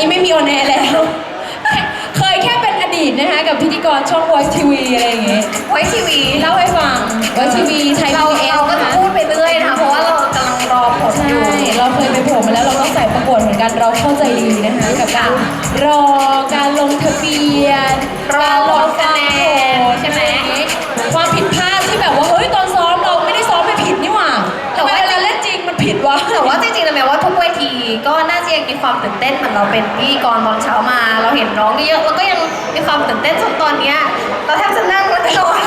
นี้ไม่มีออนแอร์แล้ว เคยแค่เป็นอดีตนะคะ กับพิธีกรช่อง Voice TV อะไรอย่างเงี้ย Voice TV เล่าให้ฟัง Voice TV ไทย เราเราก็พูดไปเรื่อยนะคะ เพราะว่าเรากำลังรอผลอยู่ เราเคยไปผล่มาแล้วเราต้องใส่ประกวดเหมือนกัน เราเข้าใจดีนะคะ กับการรอการ แลยว่าทุกเวทีก็น่าจะยังมีความตื่นเต้นเหมือนเราเป็นที่กรตอนเช้ามา เราเห็นน้องเยอะเราก็ยังมีความตื่นเต้นจนตอนเนี้ยเราแทบจะนั่งมาตลอด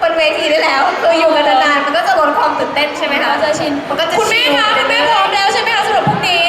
บนเวทีได้แล้วคืออยู่กันนานๆมันก็จะลดความตื่นเต้นใช่ไหมคะจะชินมันก็จะคุณแม่คะคุณแม่พร้อมแล้วใช่ไหมคะสำหรับพรุ่งนี้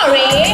sorry.